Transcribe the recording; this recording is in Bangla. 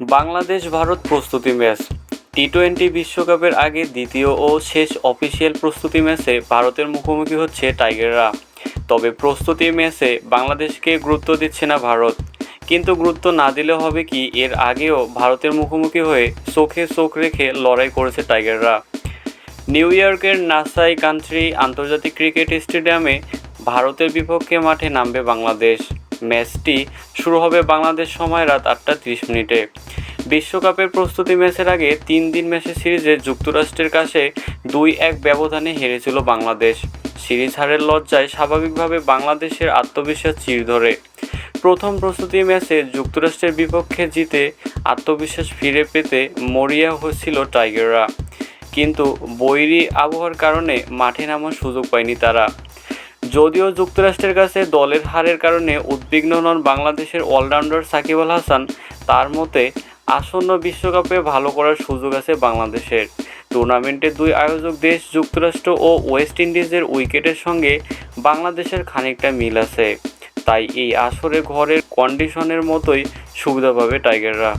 বাংলাদেশ ভারত প্রস্তুতি ম্যাচ। টি টোয়েন্টি বিশ্বকাপের আগে দ্বিতীয় ও শেষ অফিসিয়াল প্রস্তুতি ম্যাচে ভারতের মুখোমুখি হচ্ছে টাইগাররা। তবে প্রস্তুতি ম্যাচে বাংলাদেশকে গুরুত্ব দিচ্ছে না ভারত। কিন্তু গুরুত্ব না দিলে হবে কি, এর আগেও ভারতের মুখোমুখি হয়ে চোখে চোখ রেখে লড়াই করেছে টাইগাররা। নিউ ইয়র্কের নাসাই কান্ট্রি আন্তর্জাতিক ক্রিকেট স্টেডিয়ামে ভারতের বিপক্ষে মাঠে নামবে বাংলাদেশ। ম্যাচটি শুরু হবে বাংলাদেশ সময় রাত আটটা তিরিশ মিনিটে। বিশ্বকাপের প্রস্তুতি ম্যাচের আগে তিন দিন ম্যাচের সিরিজে যুক্তরাষ্ট্রের কাছে দুই এক ব্যবধানে হেরেছিল বাংলাদেশ। সিরিজ হারের লজ্জায় স্বাভাবিকভাবে বাংলাদেশের আত্মবিশ্বাস চির ধরে। প্রথম প্রস্তুতি ম্যাচে যুক্তরাষ্ট্রের বিপক্ষে জিতে আত্মবিশ্বাস ফিরে পেতে মরিয়া হচ্ছিল টাইগাররা। কিন্তু বৈরী আবহাওয়ার কারণে মাঠে নামার সুযোগ পায়নি তারা। যদিও যুক্তরাষ্ট্রের কাছে দলের হারের কারণে উদ্বিগ্ন নন বাংলাদেশের অলরাউন্ডার সাকিব আল হাসান, তার মতে আসন্ন বিশ্বকাপে ভালো করার সুযোগ আছে বাংলাদেশের। টুর্নামেন্টের দুই আয়োজক দেশ, যুক্তরাষ্ট্র ও ওয়েস্ট ইন্ডিজের উইকেটের সঙ্গে বাংলাদেশের খানিকটা মিল আছে। তাই এই আসরে ঘরের কন্ডিশনের মতোই সুবিধা পাবে টাইগাররা।